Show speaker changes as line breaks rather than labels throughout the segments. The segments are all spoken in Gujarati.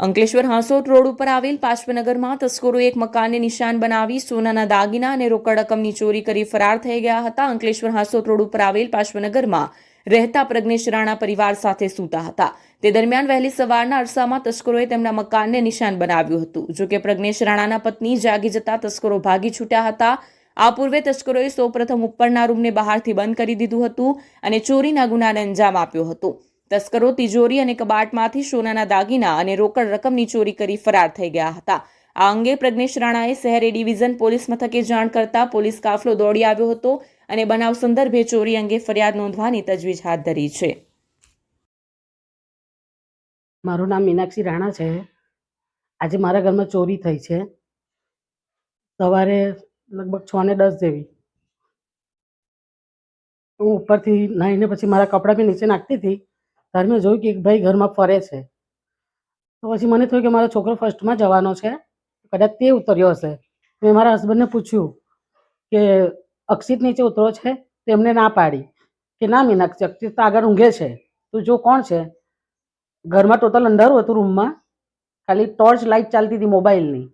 અંકલેશ્વર હાંસોટ રોડ ઉપર આવેલ પાશ્વનગરમાં તસ્કરો એક મકાનને નિશાન બનાવી સોનાના દાગીના અને રોકડ રકમની ચોરી કરી ફરાર થઈ ગયા હતા. અંકલેશ્વર હાંસોટ રોડ ઉપર આવેલ પાશ્વનગરમાં રહેતા પ્રજ્ઞેશ રાણા પરિવાર સાથે સૂતા હતા. તે દરમિયાન વહેલી સવારના અરસામાં તસ્કરોએ તેમના મકાનને નિશાન બનાવ્યું હતું. જો કે પ્રજ્ઞેશ રાણાના પત્ની જાગી જતા તસ્કરો ભાગી છૂટ્યા હતા. આ પૂર્વે તસ્કરોએ સૌપ્રથમ ઉપરના રૂમને બહારથી બંધ કરી દીધું હતું અને ચોરીના ગુનાને અંજામ આપ્યો હતો. તસ્કરો તિજોરી અને કબાટમાંથી સોનાના દાગીના અને રોકડ રકમની ચોરી કરી ફરાર થઈ ગયા હતા. આ અંગે પ્રજ્ઞેશ રાણાએ શહેર ડિવિઝન પોલીસ મથકે જાણ કરતા પોલીસ કાફલો દોડી આવ્યો હતો અને બનાવ સંદર્ભે ચોરી અંગે ફરિયાદ નોંધવાની તજવીજ હાથ ધરી છે.
મારું નામ મીનાક્ષી રાણા છે. આજે મારા ઘરમાં ચોરી થઈ છે. સવારે લગભગ છ ને દસ જેવી. હું ઉપરથી નાહીને પછી મારા કપડાં બી નીચે નાખતી હતી. ત્યારે મેં જોયું કે એક ભાઈ ઘરમાં ફરે છે. તો પછી મને થયું કે મારો છોકરો ફર્સ્ટમાં જવાનો છે. કદાચ તે ઉતર્યો હશે. મેં મારા હસબન્ડને પૂછ્યું કે અક્ષિત નીચે ઉતરો છે? તો એમને ના પાડી કે ના મીનાક્ષી, અક્ષિત તો આગળ ઊંઘે છે. તું જો કોણ છે? ઘરમાં ટોટલ અંધારું હતું રૂમમાં ખાલી ટોર્ચ લાઇટ ચાલતી હતી મોબાઈલની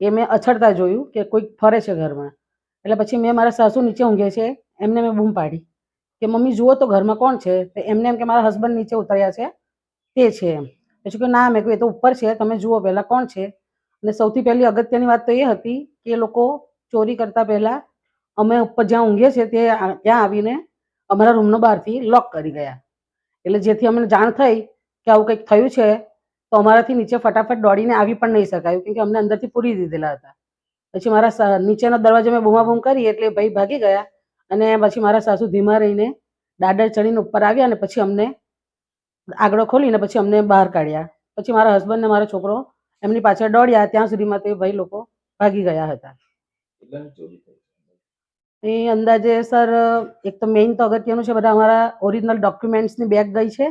એ મેં અછડતા જોયું કે કોઈક ફરે છે ઘરમાં. એટલે પછી મેં મારા સાસુ નીચે ઊંઘે છે. એમને મેં બૂમ પાડી. કે મમ્મી, જુઓ તો ઘરમાં કોણ છે? તો એમને એમ કે મારા હસબન્ડ નીચે ઉતર્યા છે. તે છે એમ. પછી કે ના, મેં કહ્યું એ તો ઉપર છે. તમે જુઓ પહેલાં કોણ છે? અને સૌથી પહેલી અગત્યની વાત તો એ હતી કે એ લોકો ચોરી કરતા પહેલાં અમે ઉપર જ્યાં ઊંઘીએ છીએ તે ત્યાં આવીને અમારા રૂમનો બહારથી લોક કરી ગયા. એટલે જેથી અમને જાણ થઈ કે આવું કંઈક થયું છે, તો અમારાથી નીચે ફટાફટ દોડીને આવી પણ નહીં શકાયું કેમકે અમને અંદરથી પૂરી દીધેલા હતા. પછી મારા નીચેનો દરવાજો મેં બૂમાબૂમ કરી એટલે ભાઈ ભાગી ગયા. અને પછી મારા સાસુ ધીમા રહીને દાદર ચડીને ઉપર આવ્યા અને પછી અમને આગળ ખોલીને પછી અમને બહાર કાઢ્યા. પછી મારા હસબન્ડ ને મારો છોકરો એમની પાછળ દોડ્યા. ત્યાં સુધીમાં તે ભાઈ લોકો ભાગી ગયા હતા. એ અંદાજે સર એક તો મેઇન તો અગત્યનું છે બધા અમારા ઓરિજિનલ ડોક્યુમેન્ટ્સની બેગ ગઈ છે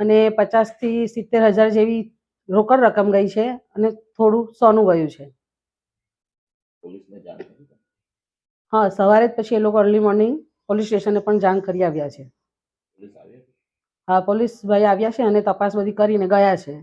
અને પચાસથી સિત્તેર હજાર જેવી રોકડ રકમ ગઈ છે અને થોડું સોનું ગયું છે
પોલીસને જાણ કરી તમે?
હા સવારે જ પછી એ લોકો અર્લી મોર્નિંગ પોલીસ સ્ટેશને પણ જાણ કરી આવ્યા છે? હા પોલીસ ભાઈ આવ્યા છે અને તપાસ બધી કરીને ગયા છે